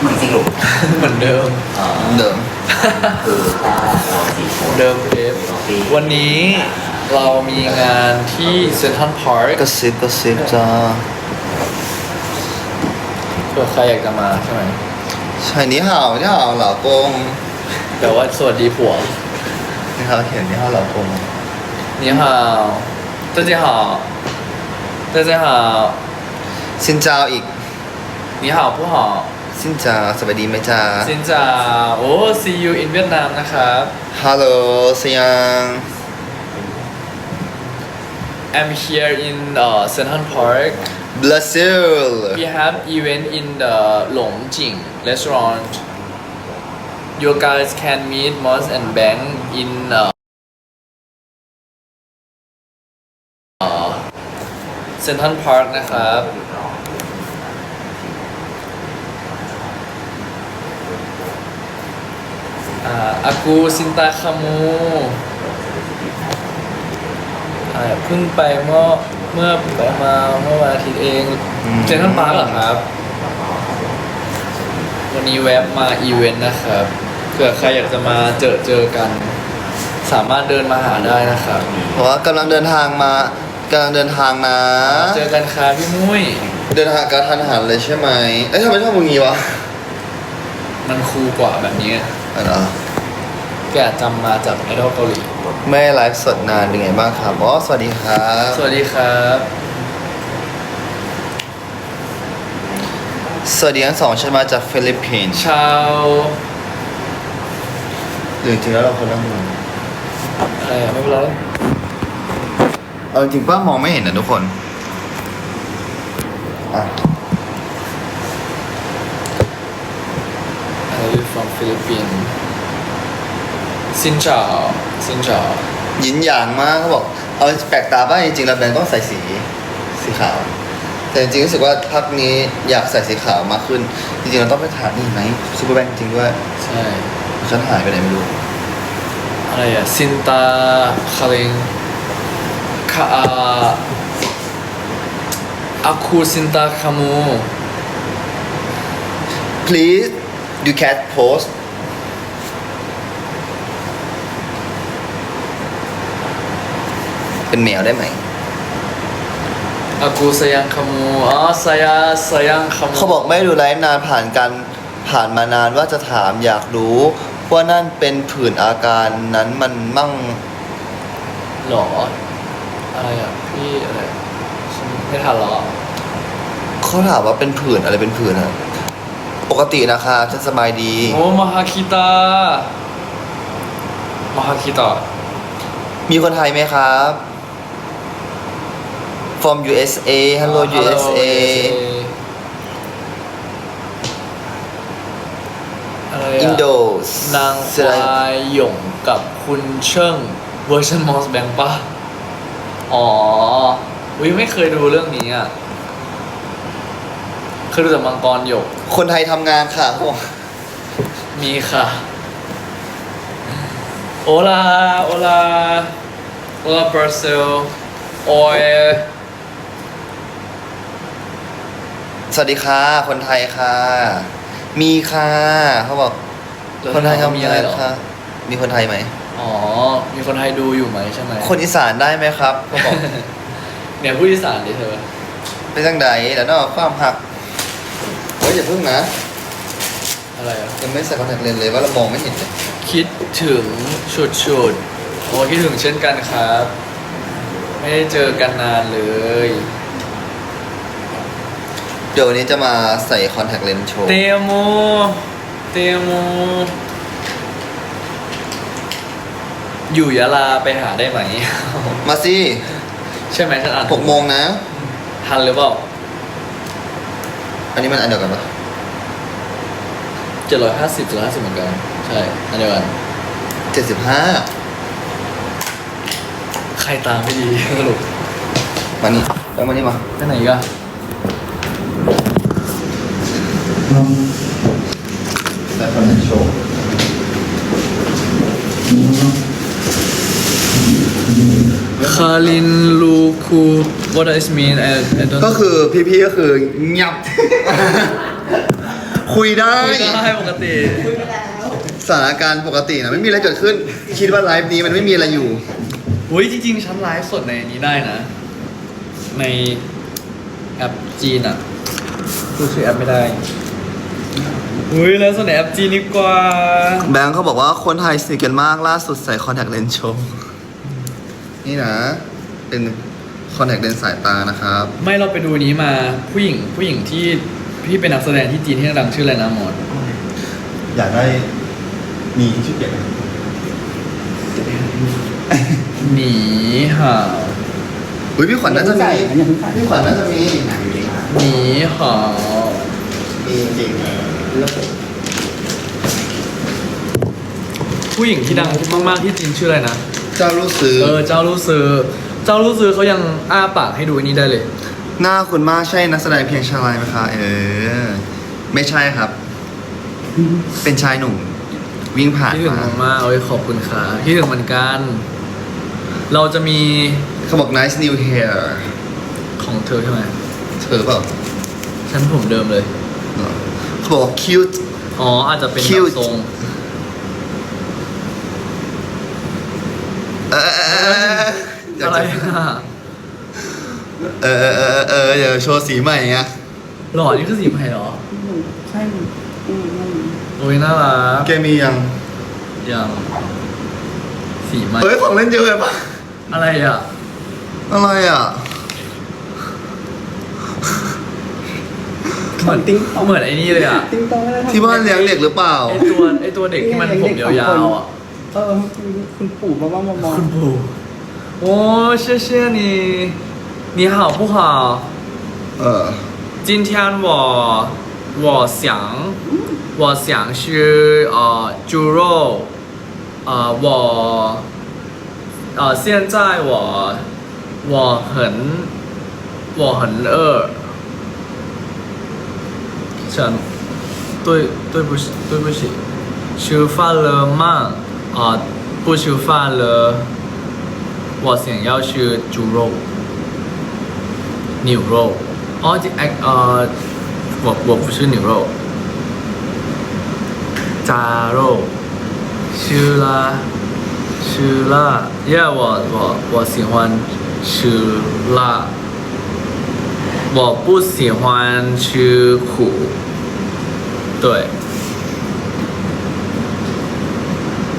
เหมือนจริงหรอเหมือนเดิมเดิมือถ้เราเดิมเดฟวันนี้เรามีงานที่เซนทรัลพาร์คกระซิบกระซิบจ้าเผื่อใครอยากจะมาใช่ไหมใช่นี่ฮาวนี่ห่าวหล่ากงแต่ว่าสวัสดีผัวนี่ห่าวเขียนนี่ห่าวหล่ากงนี่ห่าวเจ้าเจ้าเจ้าเจ้าเจ้าอีกนี่ห่ สินเจ้าสวัสดีไหมจ้าสินจาโอ้ see you in เวียดนามนะครับ ฮัลโหลสยัง I'm here in uh, Central Park บราซิล we have event in the Long Jing restaurant you guys can meet Moss and Bang in uh, uh, Central Park นะครับ อ่าอากูซินตาคามูอ่าเพิ่งไปเมื่อเมื่อไปมาเมื่อวันอาทิตย์เองเจนทันปาร์คเหรอครับ วันนี้แวะมาอีเวนต์นะครับเผื่อใครอยากจะมาเจอเจอกัน สามารถเดินมาหาได้นะครับเพราะว่ากำลังเดินทางมากำลังเดินทางนะ เจอกันครับพี่มุ้ย เดินทางกระทันหันเลยใช่ไหมเอ้ยทำไมชอบมึงงี้วะ มันคูลกว่าแบบนี้ อ๋อเหรอแกจำมาจากไอดอลเกาหลีไม่ไลฟ์สดนานเป็นไงบ้างครับอ๋อสวัสดีครับสวัสดีครับ สวัสดีทั้งสองฉันมาจากฟิลิปปินส์ชาวหรือจริงๆแล้วเราคนละเมืองอะไรอะไม่เป็นไรเอาจริงๆป้ามองไม่เห็นนะทุกคนอะ I live from Philippines ซินเจ้าซินเจ้าหยินหยางมากเขาบอก เอาแปลกตาบ้างจริงๆแล้วแบงค์ต้องใส่สีสีขาว แต่จริงๆรู้สึกว่าพักนี้อยากใส่สีขาวมากขึ้น จริงๆเราต้องไปถ่ายนี่ไหมซูเปอร์แบงค์จริงด้วยใช่ ฉันหายไปไหนไม่รู้ อะไรอะซินตาคาเลงคาอาคูซินตาคามู please you can post เป็นแมวได้ไหมอากูสยังคามูอ๋อสยาสยังคามูเขาบอกไม่ดูไลฟ์นานผ่านกันผ่านมานานว่าจะถามอยากรู้ ว่านั่นเป็นผื่นอาการนั้นมันมั่งหรออะไรอะพี่อะไรฉันไม่ทันหรอเขาถามว่าเป็นผื่นอะไรเป็นผื่นอะป กตินะคะฉันสบายดี โอ้มาฮาคิตามาฮาคิตามีคนไทยไหมครับ from USA hello USA อะไรอะ Indo นางควายหยงกับคุณเชิ่งเวอร์ชันมอสแบงปะอ๋อวิไม่เคยดูเรื่องนี้อะ เคยดูแต่มังกรหยก คนไทยทำงานค่ะเขาบอกมีค่ะ โอลา โอลา โอลาบราซิล โอยสวัสดีค่ะคนไทยค่ะ มีค่ะเขาบอก คนไทยทำมีงาอะไรนเหรอ ค่ะมีคนไทยไหม อ๋อ มีคนไทยดูอยู่ไหมใช่ไหมคนอีสานได้ไหมครับเขาบอก เนี่ยผู้อีสานดิเธอไปทางใดแล้วเนาะความหักเฮ้ยอย่าเพิ่งนะ อะไรอะ ยังไม่ใส่คอนแทคเลนส์เลยว่าเรามองไม่เห็นเลยคิดถึงชุดชุดโอ้คิดถึงเช่นกันครับ ไม่ได้เจอกันนานเลย เดี๋ยววันนี้จะมาใส่คอนแทคเลนส์โชว์ เตโมเตโมอยู่ยะลาไปหาได้ไหม มาสิ ใช่ไหมฉันอ่านหกโมงนะ ทันหรือเปล่า อันนี้มันอันเดียวกันปะเจ็ดร้อยห้าสิบเจ็ดร้อยห้าสิบเหมือนกัน ใช่อันเดียวกันเจ็ดสิบห้าใครตามไม่ดีสรุปมานี่แล้วมานี่มาไปไหนอีกันใส่คอนแทคโชว์คารินลูคู what does it mean I I don't ก็คือพี่ๆก็คือเงียบ คุยได้คุยได้ปกติสถานการณ์ปกตินะไม่มีอะไรเกิดขึ้น คิดว่าไลฟ์นี้มันไม่มีอะไรอยู่ อุ้ยจริงๆฉันไลฟ์สดในนี้ได้นะ ในแอปจีนอะพูดชื่อแอปไม่ได้ อุ้ยไลฟ์สดในแอปจีนดีกว่า แบงค์เขาบอกว่าคนไทยสนิทกันมากล่าสุดใส่คอนแทคเลนส์โชว์นี่นะ เป็น คอนแทคเลนส์สายตานะครับ ไม่เราไปดูนี้มาผู้หญิงผู้หญิงที่พี่เป็นนักแสดงที่จีนที่ดังชื่ออะไรนะหมอนอยากได้มีที่ชื่อเก็บหนีห่าวอุ้ยพี่ขวัญน่าจะมีพี่ขวัญน่าจะมีงานอยู่ดีครับหนีห่าวมีจริงผู้หญิงที่ดังมากๆที่จีนชื่ออะไรนะ เจ้ารู้สึกเออเจ้ารู้ซื้อ เจ้ารู้ซื้อเขายังอ้าปากให้ดูอันนี้ได้เลย หน้าคุณมากใช่นักแสดงเพียงชายไหมคะ เออ ไม่ใช่ครับ เป็นชายหนุ่ม วิ่งผ่านคิดถึงมามากๆเอ้ยขอบคุณค่ะคิดถึงเหมือนกัน เราจะมีเขาบอก nice new hair ของเธอใช่ไหมเธอเปล่าฉันผมเดิมเลย เหรอเขาบอกว่า cute อ๋ออาจจะเป็นแบ Cute บทรงเออเออเออเอออยากอะไรจะอะเออเออเออเออเดี๋ยวโชว์สีใหม่ไงหล่อนี่คือสีใหม่เหรอใช่อืมอืมโอ้ยน่ารักแกมียังยังสีใหม่เฮ้ยของเล่นเยอะเลยปะอะไรอะอะไรอะเหมือนเหมือนไอ้นี่เลยอะติ้งต้องไม่ได้ทำที่บ้านเลี้ยงเด็กหรือเปล่า ไอตัวไอตัวเด็กที่มันผมยาวๆอะเออคุณปู่บ้าบ้ามามองคุณปู่ 哦，谢谢你，你好不好？呃，今天我我想我想吃呃猪肉，呃我呃现在我我很我很饿。想？对对不起对不起，吃饭了吗？啊，不吃饭了。我想要吃猪肉。牛肉。哦这哎呃我我不吃牛肉。炸肉。吃啦。吃辣因为我我我喜欢吃辣我不喜欢吃苦。对。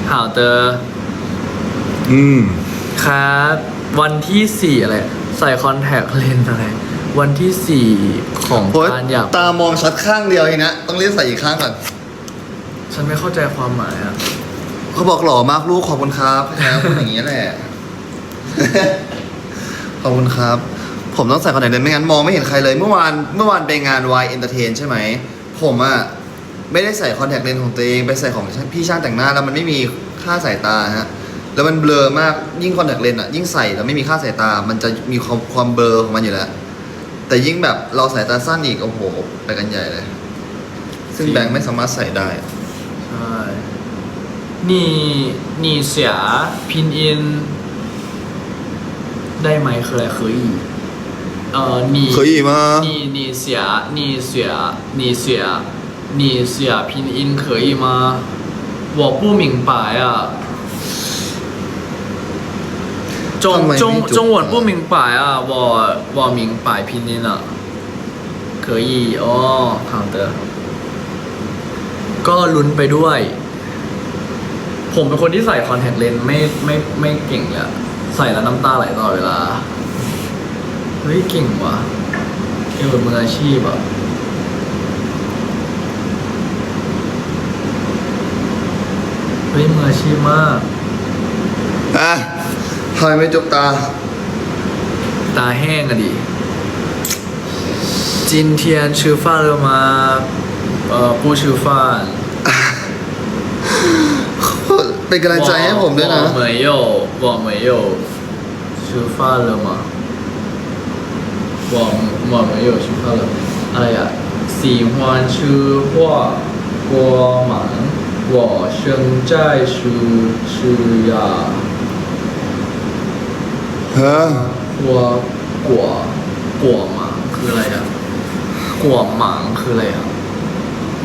好的。嗯。 ครับ วันที่สี่อะไร ใส่คอนแทคเลนส์อะไร วันที่สี่ของโอ๊ยการอยากตามองชัดข้างเดียวเองนะ ต้องเรียกใส่อีกข้างก่อนฉันไม่เข้าใจความหมายอะเขาบอกหล่อมากลูกขอบคุณครับแล้วพูดอย่างนี้แหละ ขอบคุณครับ ผมต้องใส่คอนแทคเลนส์ไม่งั้นมองไม่เห็นใครเลย เมื่อวานเมื่อวานไปงาน Y Entertain ใช่ไหม ผมอะไม่ได้ใส่คอนแทคเลนส์ของตัวเองไปใส่ของพี่ช่างแต่งหน้าแล้วมันไม่มีค่าสายตาฮะ แล้วมันเบลอมากยิ่งคอนแทคเลนส์อะยิ่งใส่แล้วไม่มีค่าสายตา มันจะมีความความเบลอของมันอยู่แล้ว แต่ยิ่งแบบเราสายตาสั้นอีกโอ้โหไปกันใหญ่เลย ซึ่งแบงค์ไม่สามารถใส่ได้ ใช่นี่นี่เสียพินอิน ได้ไหมคืออะไรคืออีเอ่อนี่ 可以吗你你写你写你写你写拼音可以吗？我不明白啊。 中ทำไมไม่中จบ中文啊不明白啊，我我明白拼音了，可以哦，好的。ก็ลุ้นไปด้วย ผมเป็นคนที่ใส่คอนแทคเลนส์ไม่ไม่ไม่เก่งเลยอะใส่แล้วน้ำตาไหลตลอดเวลา เฮ้ยเก่งว่ะเออมืออาชีพอ่ะ เฮ้ยมืออาชีพมาก อ่ะ ทำไมไม่จบตา ตาแห้งอะดิ今天吃饭了吗？呃，不吃饭。 เป็นกำลังใจให้ผมด้วยนะ 我没有，我没有吃饭了吗？我我没有吃饭了。อะไรอะ喜欢吃画光芒，我生在吃吃呀。 เฮ้อ กัวกัวกัวหมางคืออะไรอะกัวหมางคืออะไรอะ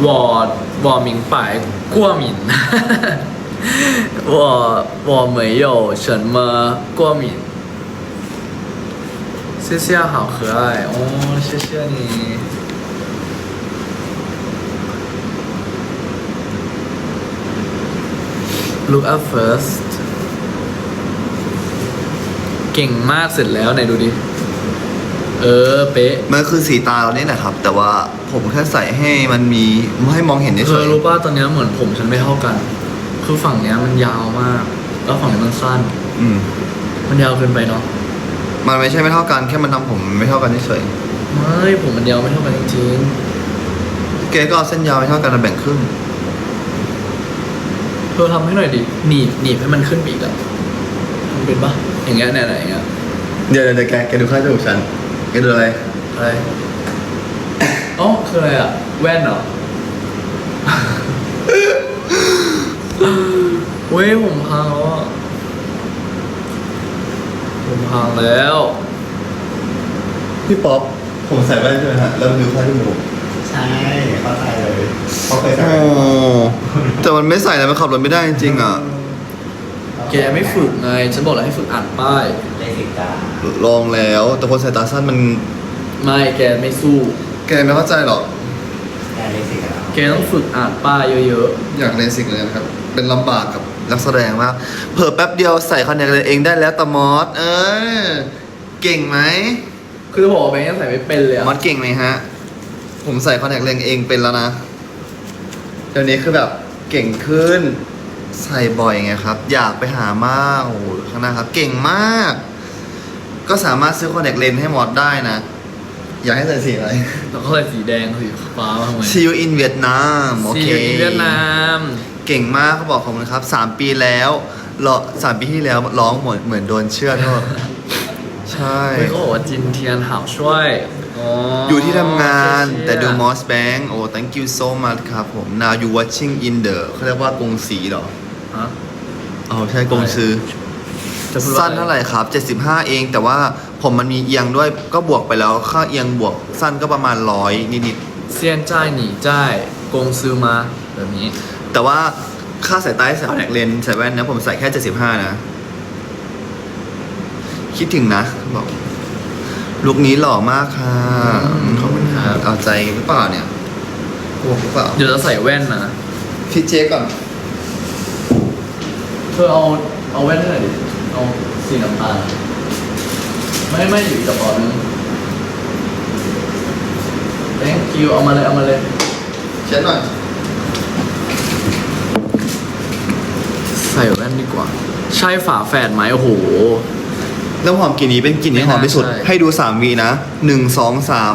我我明白过敏我我没有什么过敏谢谢好可爱哦谢谢你 look up first เก่งมากเสร็จแล้วไหนดูดิ เออ เป๊ะ มันคือสีตาเราเนี่ยแหละครับ แต่ว่าผมแค่ใส่ให้มันมีให้มองเห็นเธเฉอยรู้ป่ะตอนเนี้ยเหมือนผมฉันไม่เท่ากัน คือฝั่งเนี้ยมันยาวมาก แล้วฝั่งนี้มันสั้นๆอืมมันยาวเกินไปเนาะมันไม่ใช่ไม่เท่ากันแค่มันทำผมไม่เท่ากันเฉยไม่ผมมันยาวไม่เท่ากันจริงๆเกรดก็เอาเส้นยาวไม่เท่ากันมาแบ่งครึ่งๆเธอทำให้หน่อยดิหนีบหนีบให้มันขึ้นไปอีกอะมัน เป็นปะอย่างเงี้ยเนี่ยๆอย่างเงี้ยเดี๋ยวเดี๋ยวแกแกดูค่าจมูกฉันแกดูอะไรอะไรอ๋อคืออะไรอะแว่นเหรอเว้ยผมพังแล้วอะผมพังแล้วพี่ป๊อปผมใส่แว่นใช่ไหมฮะแล้วดูค่าจมูกใช่เข้าใจเลยเขาเคยใส่โอ้แต่มันไม่ใส่แล้วมันขับรถไม่ได้จริงๆอะแกไม่ฝึกไง ฉันบอกแล้วให้ฝึกอ่านป้ายเลสิกาลองแล้ว แต่คนใส่ตาสั้นมันไม่แกไม่สู้ แกไม่เข้าใจหรอกแค่เลสิกาแกต้องฝึกอ่านป้ายเยอะอยากเรียนสิ่งเลยนะครับ เป็นลำบากกับนักแสดงมากเผิ่แป๊บเดียวใส่คอนแทคเลนส์เองได้แล้วตามอสเออ เก่งไหมๆ คือจะบอกว่าแบงค์ยังใส่ไม่เป็นเลยอะมอสเก่งไหมฮะ ผมใส่คอนแทคเลนส์เองเป็นแล้วนะเดี๋ยวนี้คือแบบเก่งขึ้น ใส่บ่อยไงครับ อยากไปหามากโอ้โหข้างหน้าครับ เก่งมาก ก็สามารถซื้อคอนแทคเลนส์ให้มอสได้นะ อยากให้ใส่สีอะไร แล้วก็ใส่สีแดงสีฟ้าบ้างไหม See you in Vietnam โอเคสีเวียดนามเก่งมากเขาบอกผมนะครับสามปีแล้วรอสามปีที่แล้วร้องเหมือนเหมือนโดนเชือดโทษใช่ เฮ้ยเขาบอกว่าจินเทียนหาวช่วยอ๋อออยู่ที่ทำงานเชี่ยแต่ดู Moss Bank โอ้ thank you so much ครับผม now you watching in the เขาเรียกว่ากงสีเหรอ ฮะอ๋อใช่กงซื้อ จะพูดว่สั้นเท่าไหร่ครับ 75 เอง แต่ว่าผมมันมีเอียงด้วยก็บวกไปแล้ว ค่าเอียงบวกสั้นก็ประมาณร้อยนิดเซียนจ่ายหนีจ่ายกงซื้อมาแบบนี้ ๆ แต่ว่าค่าสายตาให้ใส่คอนแทคเลนส์ใส่แว่นนะผมใส่แค่ 75 นะ คิดถึงนะบอกลุคนี้หล่อมากค่ะอืมขอบคุณครับ เอาใจหรือเปล่าเนี่ยบวกหรือเปล่า เดี๋ยวจะใส่แว่นนะ พี่เจก่อน เธอเอาเอาแว่นให้หน่อยดิเอาสีน้ำตาลไม่ไม่อยู่อีกกระเป๋านึง thank you เอามาเลยเอามาเลยเช็ดหน่อย ใส่แว่นดีกว่า ใช่ฝาแฝดไหมโอ้โห น้ำหอมกลิ่นนี้เป็นกลิ่นที่หอมที่สุด ไม่น่าใช่ ให้ดูสามวีนะหนึ่งสองสาม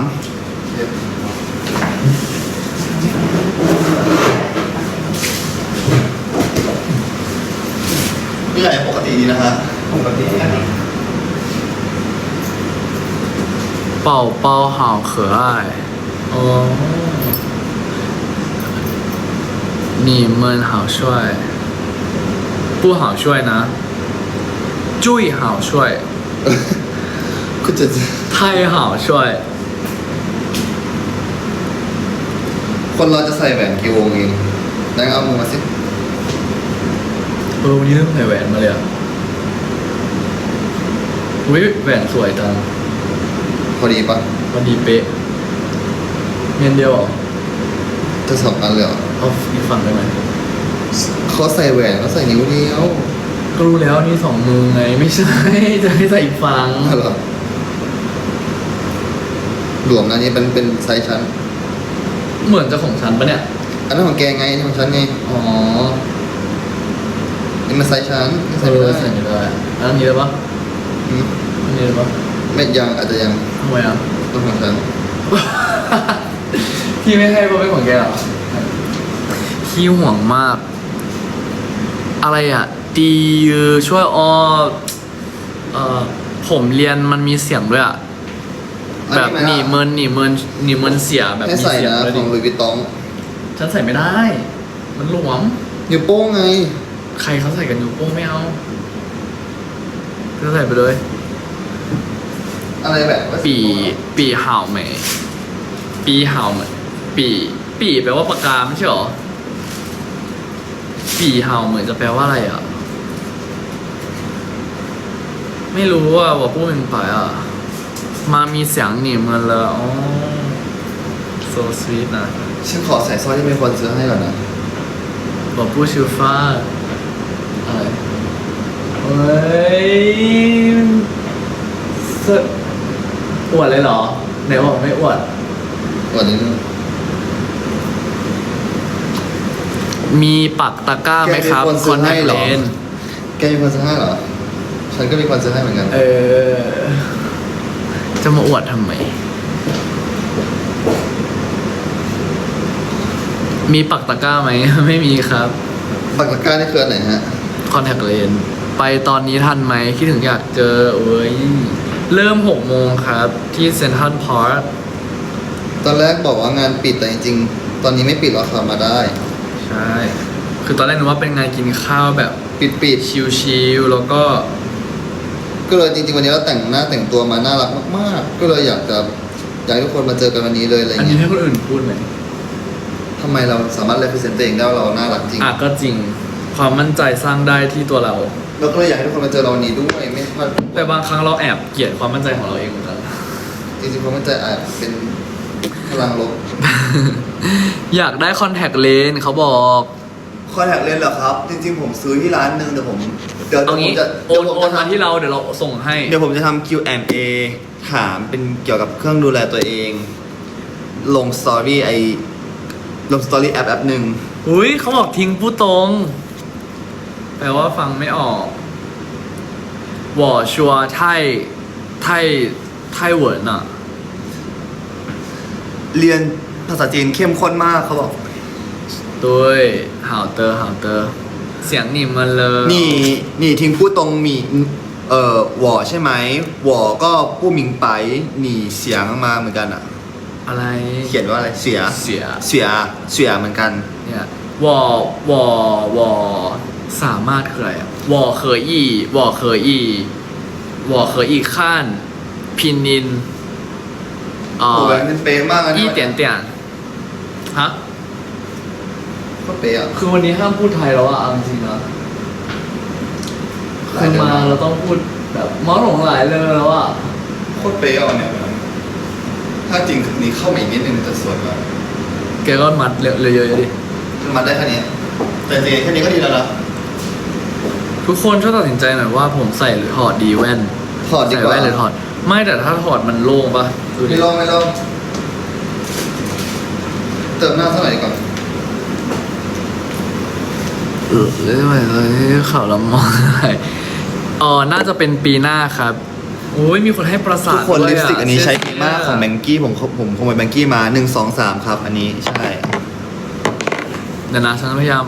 นี่ใหญ่ปกติดีนะฮะ ปกติอันนี้ 宝宝好可爱哦，你们好帅，不好帅呢？最好帅， ก็จะ 太好帅。 คนเราจะใส่แหวนกี่วงเองแดงเอามือมาสิ เออวันนี้เริ่มใส่แหวนมาเลยอะอุ้ยแหวนสวยจังพอดีปะพอดีเป๊ะเมียนเดียวเหรอจะสองอันเลยเหรอเอาอีกฝั่งได้ไหมเขาใส่แหวนเขาใส่นิ้วเดียวก็รู้แล้วนี่สองมือไงไม่ใช่ จะให้ใส่อีกฝั่งอ๋อเหรอหลวมนะอันนี้เป็นเป็นไซส์ชั้น เหมือนจะของฉันปะเนี่ย อันนั้นของแกไงอันนี้ของฉันไง อ๋อ นี่มันไซส์ชั้นไม่เอใส่ไม่อได้ใส่ไม่ได้อันนี้เลยปะอืมอันนี้เลยปะไม่ยังอาจจะยังทำไมอะ ต้องของฉันพี่ไม่ให้เพราะเป็นของแกเหรอขี้ห่วงมาก อะไรอะดีช่วยอ๋อเอ่อผมเรียนมันมีเสียงด้วยอะ อันแบบนี้หไหมนีล่ะเมินหนีเมินหนีเมินเสียแบบให้มีใส่เสียงนะด้วยขดิองลุยวิตตอง ฉันใส่ไม่ได้ มันหลวม นิ้วโป้งไง ใครเขาใส่กันอยู่โอ้ไม่เอาก็ใส่ไปเลย อะไรแบบว่าปีปีห่าวเหมยปีห่าวเหมยปี ปีแปลว่าปากกาไม่ใช่หรอ ปีห่าวเหมยจะแปลว่าอะไรอะ ไม่รู้ว่าว่าพูดเป็นไปอะ มามีเสียงหนีมันละอ๋อ so sweet นะ ฉันขอใส่สร้อยที่มีคนซื้อให้ก่อนนะบอกผู้ชื่ฟ้า อะไรเฮ้ยเสื้ออวดเลยเหรอ ไหนบอกไม่อวดก่อนนี้มีปักตะกร้าไหมครับแกมีคนซื้อให้เหรอคอนแทคเลนส์แกมีคนซื้อให้เหรอ ฉันก็มีคนซื้อให้เหมือนกัน เออ จะมาอวดทำไม มีปักตะกร้าไหม ไม่มีครับปักตะกร้านี่คืออันไหนฮะ คอนแทคเลนไปตอนนี้ทันไหมคิดถึงอยากเจอเอ้ยเริ่มหกโมงครับ ที่เซนทรัลพาร์คตอนแรกบอกว่างานปิดแต่จริงๆ ตอนนี้ไม่ปิดหรอกครับมาได้ ใช่ คือตอนแรกนึกว่าเป็นงานกินข้าวแบบปิดปิดชิลๆแล้วก็ ก็เลยจริงๆวันนี้เราแต่งหน้าแต่งตัวมาน่ารักมาก ๆ ก็เลยอยากจะอยากให้ทุกคนมาเจอกันวันนี้เลยอะไรอันนี้เงี้ยให้คนอื่นพูดไหมทำไมเราสามารถ represent ตัวเองได้ว่าเราน่ารักจริง อะก็จริง ความมั่นใจสร้างได้ที่ตัวเรา เราก็เลยอยากให้ทุกคนมาเจอเราวันนี้ด้วยไม่พลาดแต่บางครั้งเราแอบเกลียดความมั่นใจของเราเองเหมือนกัน จริงๆความมั่นใจอาจเป็นพลังลบอยากได้คอนแทคเลนส์เขาบอก คอนแทคเลนส์เหรอครับ จริง ๆ ผมซื้อที่ร้านหนึ่งเดี๋ยวผมเดี๋ยวเอาผมงี้จะโอเดี๋ยวนผมโอนจะมาทำที่เราเดี๋ยวเราส่งให้ เดี๋ยวผมจะทำ Q&A ถามเป็นเกี่ยวกับเครื่องดูแลตัวเอง ลงสตอรี่ไอลงสตอรี่แอปแอปหนึ่ง อุ้ยเขาบอกทิ้งผู้ตรง แปลว่าฟังไม่ออก我说太太太稳了 เรียนภาษาจีนเข้มข้นมากเขาบอก 对好的好的想你们了 นี่นี่ทิ้งพูดตรงมีเอ่อหวอใช่ไหมหวอก็ผู้มิงไปหนีเสียงมาเหมือนกันอ่ะ อะไร เขียนว่าอะไรเสีย เสีย เสียเสียเหมือนกัน เนี่ย我我我 สามารถคืออะไรอะวอเคยีวอเคยีวอเคยีข้านพินินอ่อเป๊ะมากอันอีนี้เตียนเตียนฮะ ก็เป๊ะอะ คือวันนี้ห้ามพูดไทยแล้วอะอาจริงนะคือมาเราต้องพูดแบบมอหลงหลายเลยแล้วอะโคตรเป๊ะอะเนี่ยถ้าจริงคืนนี้เข้ามาอีกนิดนึงจะสวยกว่าแกก็มัดเยอะๆดิมัดได้แค่นี้แต่จริงแค่นี้ก็ดีแล้วนะ ทุกคนช่วยตัดสินใจหน่อยว่าผมใส่หรือถอดดีแว่นถอดดีใส่กว่าแว่นหรือถอด ไม่แต่ถ้าถอดมันโล่งปะดูดิไม่ลองไม่ลองเติมหน้าเท่าไหร่ดีก่อนเออเลยไม่เลยข่าวละมองอะไรอ๋อน่าจะเป็นปีหน้าครับโอ้ยมีคนให้ประสาทุทกคนด้วยะลิปสติกอันนี้ใช้ดีมากเสื้ของแบงกี้ผมผมขโมยแบงกี้มาหนึ่งสองสามครับ อันนี้ใช่ เดี๋ยวนะฉันพยายาม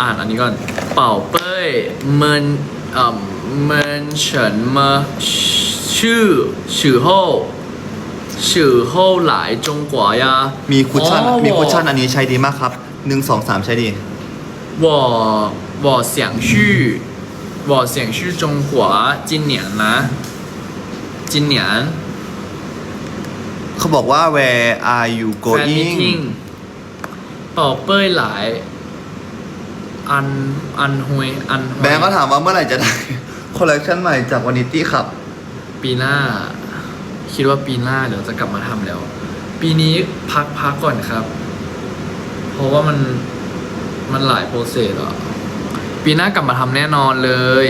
อ่านอันนี้ก่อน เป่าเป้ยเมินเอ่อเมินเฉินเมอชื่อชื่อโฮชื่อโฮหลายจงกว่ายา มีคุชชั่น อ๋อ มีคุชชั่นอันนี้ใช้ดีมากครับหนึ่งสองสามใช้ดี 我我想去我想去中国今年呢今年 เขาบอกว่า where are you แฟนมิท going ติ้งเป่าเป้ยหลาย อันอันฮวยอันฮวยแบงก์ก็ถามว่าเมื่อไหร่จะได้คอลเลคชันใหม่จากวานิตี้ครับปีหน้า คิดว่าปีหน้าเดี๋ยวจะกลับมาทำแล้ว ปีนี้พักพักก่อนครับ เพราะว่ามันมันหลายโปรเซสอะปีหน้ากลับมาทำแน่นอนเลย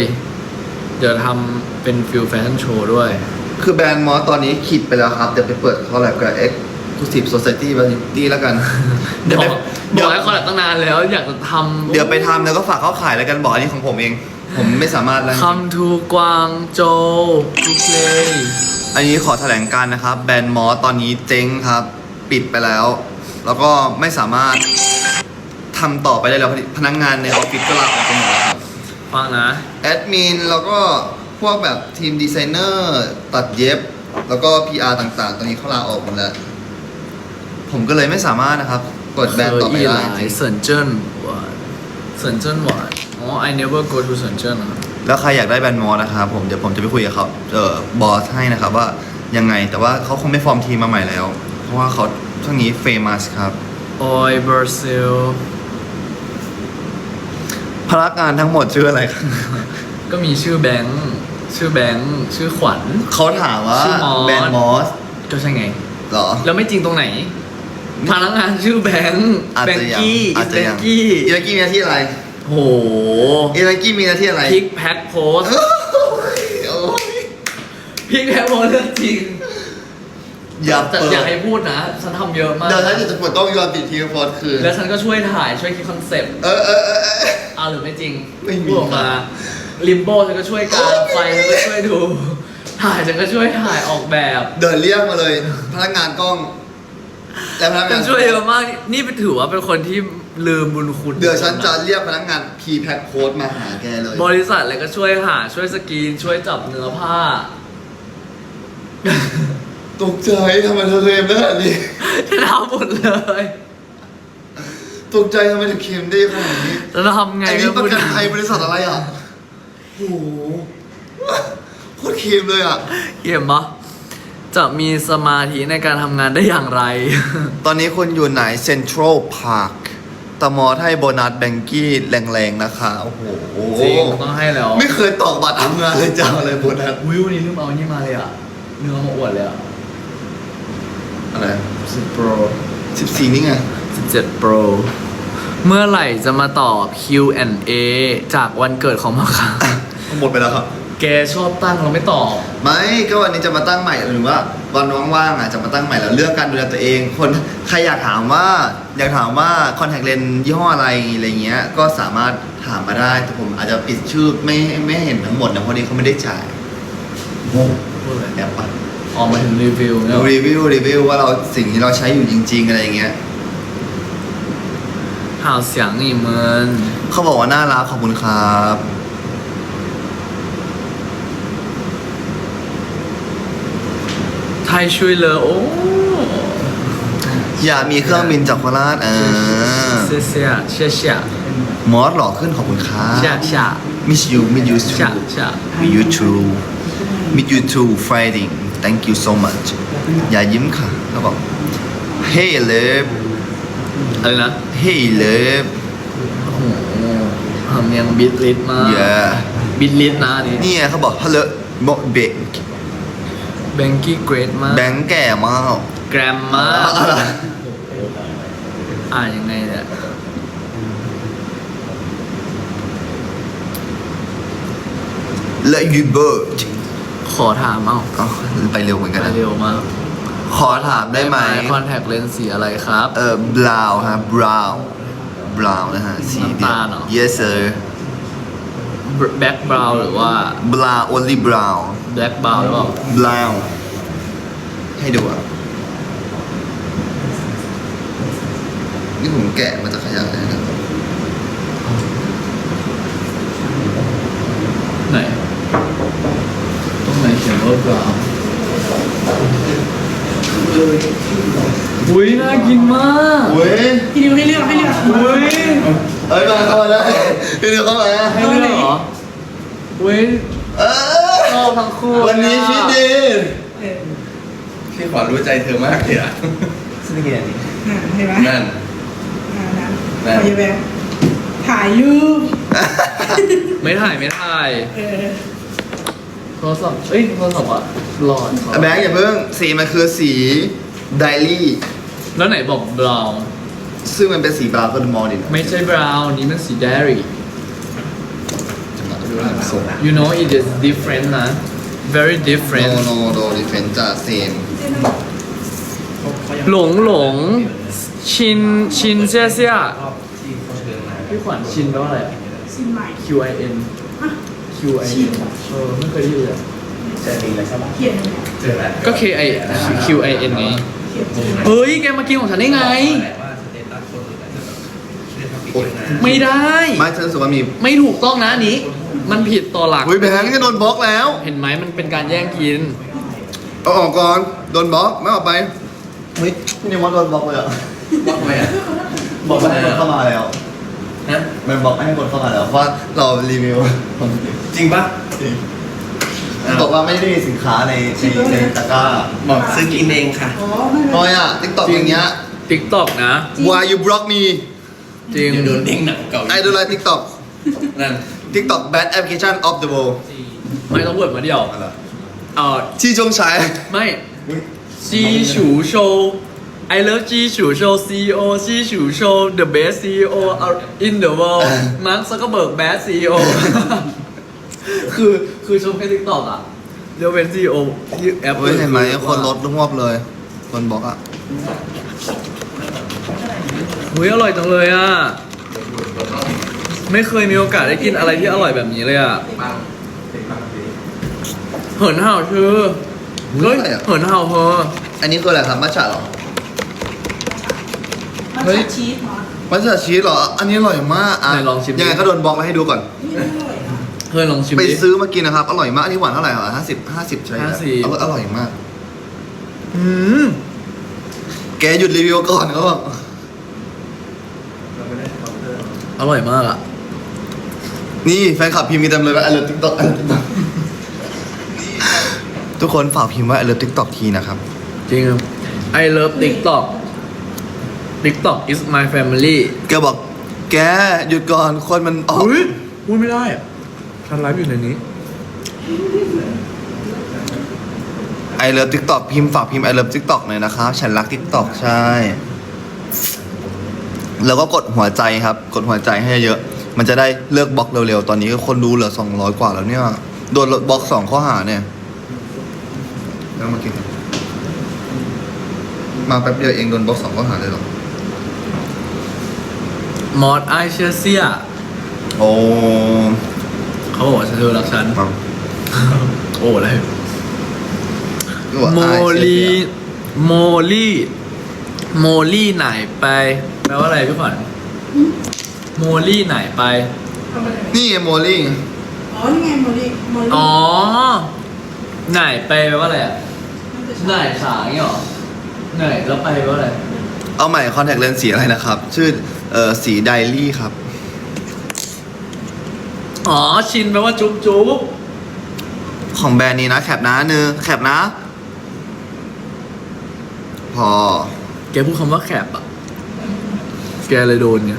เดี๋ยวทำเป็นฟิลแฟชั่นโชว์ด้วย คือแบรนด์มอสตอนนี้ขิดไปแล้วครับ เดี๋ยวไปเปิดคอลแลบกับ X Exclusive Society วานิตี้แล้วกัน เดี๋ยวบไปอกเดี๋บยวอกให้คอนแทคตั้งนานแล้วอยากจะทำเดี๋ยวไปทำแล้วก็ฝากเขาขายแล้วกันบอกอันนี้ของผมเอง ผมไม่สามารถแล้ว คำทูกวางโจทุกเลย อันนี้ขอแถลงการนะครับ แบรนด์มอสตอนนี้เจ๊งครับ ปิดไปแล้ว แล้วก็ไม่สามารถทำต่อไปได้แล้วพนักงานในออฟฟิศก็ลาออกไปหมดแล้วครับ ฟังนะ แอดมินแล้วก็พวกแบบทีมดีไซเนอร์ ตัดเย็บ แล้วก็ PR ต่างๆ ตอนนี้เขาลาออกหมดแล้ว ผมก็เลยไม่สามารถนะครับเปิดแบรนด์ต่อไปได้จริงเซินเจิ้นหวานเซินเจิ้นหวานอ๋อ I never go to เซินเจิ้นอะแล้วใครอยากได้แบรนด์มอสนะครับผมเดี๋ยวผมจะไปคุยกับเขาเออบอสให้นะครับว่ายังไงแต่ว่าเขาคงไม่ฟอร์มทีมมาใหม่แล้ว เพราะว่าเขาช่วงนี้เฟมัสครับออยบราซิลพนักงานทั้งหมดชื่ออะไรครับก็มีชื่อแบงค์ชื่อแบงค์ชื่อขวัญเขาถามว่าชื่อมอสแบรนด์มอสก็ใช่ไงเหรอ แล้วไม่จริงตรงไหน พนักงานชื่อแบงค์อาจแบงจะยังกี้อาจแบจะงยังกี้อีลักกี้มีหน้าที่อะไรโหอีลักกี้มีหน้าที่อะไร พิกแพ็คโพสโอ้ยโอ้ยพิกแพ็คโพสเรื่องจริงอย่าแต่เปิด อยากให้พูดนะ ฉันทำเยอะมาก เดี๋ยวถ้าจะเปิดกล้องวงจรปิดทีโฟนคืนแล้วฉันก็ช่วยถ่ายช่วยคิดคอนเซปต์ เออเออเออเออ เอาหรือไม่จริงไม่มี พูดออกมาลิมโบฉันก็ช่วยกางไฟฉันก็ช่วยดู ถ่ายฉันก็ช่วยถ่ายออกแบบ เดินเรียกมาเลย พนักงานกล้อง แล้วพนักฉังานนช่วยเยอะมาก นี่เป็นถือว่าเป็นคนที่ลืมบุญคุณเดี๋ยวฉันจะเรียกพนักงานพีแพ็คโค้ดมาหาแกเลยบริษัทอะไรก็ช่วยหา ช่วยสกรีน ช่วยจับเนื้อผ้า ตกใจทำไมเธอเคลมได้ขนาดนี้ฉันทำหมดเลยตกใจทำไมถึงเคลมได้ขนาดนี้ฉันทำไงไอ้นี่ก็ประพูดกันภัยบริษัทอะไรอะโอ้โหโคตรเคลมเลยอะเกี่ยมปะ จะมีสมาธิในการทำงานได้อย่างไร ตอนนี้คุณอยู่ไหนเซ็นทรัลพาร์คตมอให้โบนัสแบงกี้แรงๆนะคะ โอ้โหจริงต้องให้แล้วไม่เคยตอกบัตรทำงานเลยจ้าอะไรโบนัสวิวนี้ลืมเอานี่มาเลยอะเนื้อมาอวดเลยอะอะไร10 Pro สิบสี่นี่ไง17 Pro เมื่อไหร่จะมาตอบ Q&A จากวันเกิดของมาค่ะหมดไปแล้วครับ แกชอบตั้งเราไม่ตอบ ไม่ก็วันนี้จะมาตั้งใหม่หรือว่าวันว่างๆอ่ะจะมาตั้งใหม่แล้วเรื่องการดูแลตัวเอง คนใครอยากถามว่า อยากถามว่าคอนแทคเลนส์ยี่ห้ออะไรอะไรเงี้ย ก็สามารถถามมาได้ แต่ผมอาจจะปิดชื่อไม่ไม่เห็นทั้งหมดนะเพราะนี้เขาไม่ได้จ่ายงง พูดเลย แอบปะ ออกมาถึงรีวิวเนี่ย รีวิวรีวิวว่าเราสิ่งที่เราใช้อยู่จริง ๆ อะไรอย่างเงี้ย 好想你们 เขาบอกว่าน่ารักขอบคุณครับ ภัยช่วยเลยโอ้อย่ามีเครื่องบินจากโคราชเออเสียเสียเสียเสียมอสหล่อขึ้นขอบคุณครับเสียเสียมิสยูมิสยูทูเสียเสียมิยูทูมิยูทูไฟดิ้ง thank you so much อย่ายิ้มค่ะแล้วบอก hey love อะไรนะ hey love ทำยังบิดลิดมาก yeah บิดลิดนะนี่นี่เขาบอก hello บอกเบก แบงกี้เกรดมากแบงค์แก่มาก แกรมมากอะไรอ่านยังไงเนี่ยและยูเบิร์ดขอถามเอ้าอ๋อไปเร็วเหมือนกันไปนะ เร็วมากขอถามได้ไหม คอนแทคเลนส์สีอะไรครับ เออบราวฮะบราวบราวนะฮะสีเดียว น้ำตาลเหรอ yes sir แบ็กบราวหรือว่า บราว only brown แบล็กบราวหรือเปล่าบราวให้ดูอะ นี่ผมแกะมาจากขยะเลยนะไหนตรงไหนเขียนว่าบราวอุ้ยน่ากินมากเว้ยพี่ดิวให้เลือกให้เลือกอุ้ยเอ้ยมาเข้ามาได้พี่เดี๋ยวเข้ามาให้เลือกเหรออุ้ย เอ ชออบทั้งคู่วันนี้ชีดดีเออพี่ขอรู้ใจเธอมากเลยอะซึ่งนี่กี่นาทีอ่าเห็นไหมนั่นอ่านั้นนั่นขอเยอะแบงถ่ายรูปไม่ถ่ายไม่ถ่ายเออโทรศัพท์เอ้ยโทรศัพท์อะหลอดแบงค์อย่าเพิ่งสีมันคือสีไดรี่แล้วไหนบอกบราวน์ซึ่งมันเป็นสีบราวน์ก็มองดิไม่ใช่บราวน์นี่มันสีแดรี่ส่ง you know it is different นะ very different no no no different จะ same หลงหลงชินชินเสียเสียรอบที่เขาเชิญมาพี่ขวัญชินแปลว่าอะไรซิมใหม่ Q I N Q I N เออไม่เคยได้ยินเลยเจอดีแล้วใช่ปะเขียนยังไงเจอแล้วก็ K I Q I N ไงเขียนจริงไหมเฮ้ยแกมากินของฉันได้ไงว่าสเตตัสคนอื่นอาจจะแบบเรียกท็อปิกเยอะนะไม่ได้ ไม่ฉันรู้สึกว่ามีไม่ถูกต้องนะอันนี้ มันผิดต่อหลักอุ้ยแบงค์จะโดนบล็อกแล้วเห็นไหมมันเป็นการแย่งกิน เอาออกก่อนโดนบล็อกไม่ออกไปเฮ้ยพี่นิวว่าโดนบล็อกเลยอะบอกไปอะบอกไม่ให้คนเข้ามาแล้วฮะมันบล็อกไม่ให้คนเข้ามาแล้วเพราะว่าเรารีวิวจริงปะบอกว่าไม่ได้มีสินค้าในในในตะกร้าบอกซื้อกินเองค่ะ อ๋อไม่น้อยอะติ๊กต็อกอย่างเงี้ย ติ๊กต็อกนะ Why you block me จริง เดี๋ยวโดนเด้งหนักกว่าเก่า I don't like TikTok นั่น TikTok bad application of the world ไม่ต้องเปิดมาเดียวเออที่จงใช้ไม่จีฉูโชว์ I love จีฉูโชว์ CEO จีฉูโชว์ the best CEO in the world มาร์คซักเบิร์ก best CEO คือคือชมแค่ติ๊กต็อกอะเดี๋ยวเป็น CEO ที่แอปเฮ้ยเห็นไหมคนลดรวบเลย คนบล็อกอะเฮ้ยอร่อยจังเลยอะ ไม่เคยมีโอกาสได้กินอะไรที่อร่อยแบบนี้เลยอะปังเป็นปังดีเหินเห่าชื่อเฮ้ยอะไรอะเหินเห่าเพออันนี้คืออะไรครับมัทฉะเหรอ มันเฮ้ย จะชีสเหรอมัทฉะชีสเหรอ อันนี้อร่อยมากอะไหนลองชิมดิ ยังไงก็โดนบล็อกแล้วให้ดูก่อน นี่อร่อยนะเคยลองชิมไปดิ ซื้อมากินนะครับ อร่อยมาก อันนี้หวานเท่าไหร่เหรอห้าสิบห้าสิบใช่ไหม50 อร่อยอร่อยมาก อืมแกหยุดรีวิวก่อนเขาบอกเราไม่ได้เคาน์เตอร์อร่อยมากอะ นี่แฟนคลับพิมพ์มีเต็มเลยว่าไอเลิฟทิกตอกไอเลิฟทิกตอกทุกคนฝากพิมพ์ว่าไอเลิฟทิกตอกทีนะครับ จริง I love TikTok TikTok is my family แกบอกแกหยุดก่อนคนมันออก อุ้ยพูดไม่ได้อะทันไลฟ์อยู่ในนี้ ไอเลิฟทิกตอกพิมพ์ฝากพิมพ์ไอเลิฟทิกตอกหน่อยนะครับ ฉันรักทิกตอกใช่ แล้วก็กดหัวใจครับ กดหัวใจให้เยอะ มันจะได้เลิกบล็อกเร็วๆ ตอนนี้คนดูเหลือ200กว่าแล้วเนี่ย โดนบล็อกสองข้อหาเนี่ย แล้วมากินมาแป๊บเดียวเองโดนบล็อกสองข้อหาเลยเหรอ มอดไอเชียเซียโอ้เขาบอกว่าเธอรักฉัน ฟังโอ้อะไรก็บอกโมอ้ายเสียลีเสียโมลี่ โมลี่ไหนไป แปลว่าอะไรพี่ขวัญ โมลี่ไหนไป ทำอะไรนี่ไงโมลี่อ๋อนี่ไงโมลี่โมลี่อ๋อ ไหนไปแปลว่าอะไรอะมันจะไหนขาอย่างเงี้ยหรอ ไหนแล้วไปแปลว่าอะไร เอาใหม่คอนแทคเลนส์สีอะไรนะครับ ชื่อเอ่อสีไดรี่ครับ อ๋อ ชินแปลว่าจุ๊บจุ๊บของแบรนด์นี้นะ แคปนะเนื้อแคปนะ พอ แกพูดคำว่าแคบอะ แกเลยโดนไง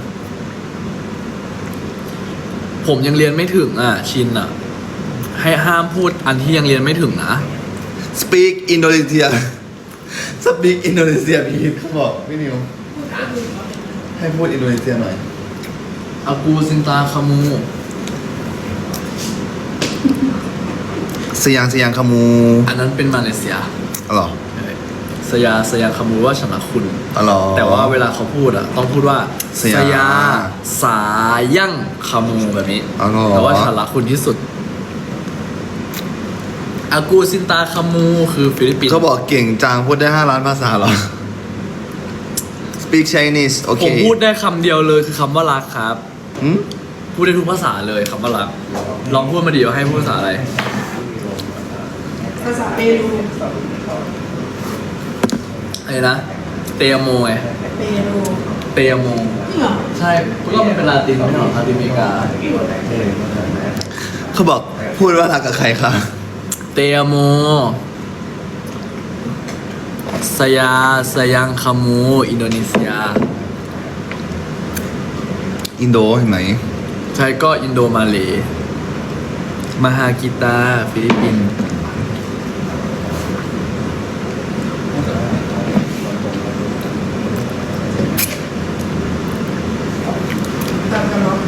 ผมยังเรียนไม่ถึงอะชินอะ ให้ห้ามพูดอันที่ยังเรียนไม่ถึงนะ speak Indonesia speak Indonesia พี่เขาบอกพี่นิว ให้พูดอินโดนีเซียหน่อย อากูซินตาคามู สยางสยางคามูอันนั้นเป็นมาเลเซีย อ๋อเหรอใช่ สยาสยาคามูว่าฉันรักคุณอ๋อเหรอแต่ว่าเวลาเขาพูดอะต้องพูดว่าสยา สายั่งคามูแบบนี้อ๋อเหรอ แต่ว่าฉันรักคุณที่สุด อากูซินตาคามูคือฟิลิปปินส์เขาบอกเก่งจังพูดได้ 5 ล้านภาษาเหรอ speak Chinese โอเคผมพูดได้คำเดียวเลยคือคำว่ารักครับ หืมพูดได้ทุกภาษาเลยคำว่ารัก ลองพูดมาดีว่าให้พูดภาษาอะไร ภาษาเปรู อะไรนะ เตยโมไงเปรูเตยโมจริงเหรอใช่ก็มันเป็นลาตินไม่ใช่เหรอลาตินอเมริกา เขาบอกพูดว่ารักกับใครคะเตยโม สยา สยังคามู อินโดนีเซีย อินโดเห็นไหมใช่ก็อินโดมาเลมาฮากิตา ฟิลิปปินส์ ตามกันเนาะ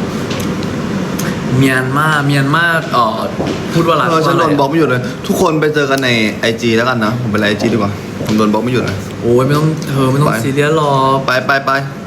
เมียนมาเมียนมาเอ่อพูดว่ารักเออฉันโดนบล็อกว่าะไรไม่หยุดเลย ทุกคนไปเจอกันในไอจีแล้วกันนะ ผมเป็นไอจีดีกว่า ผมโดนบล็อกไม่หยุดเลย โอ้ยไม่ต้องเธอไม่ต้องไป ซีเรียสหรอกไปไปไปเ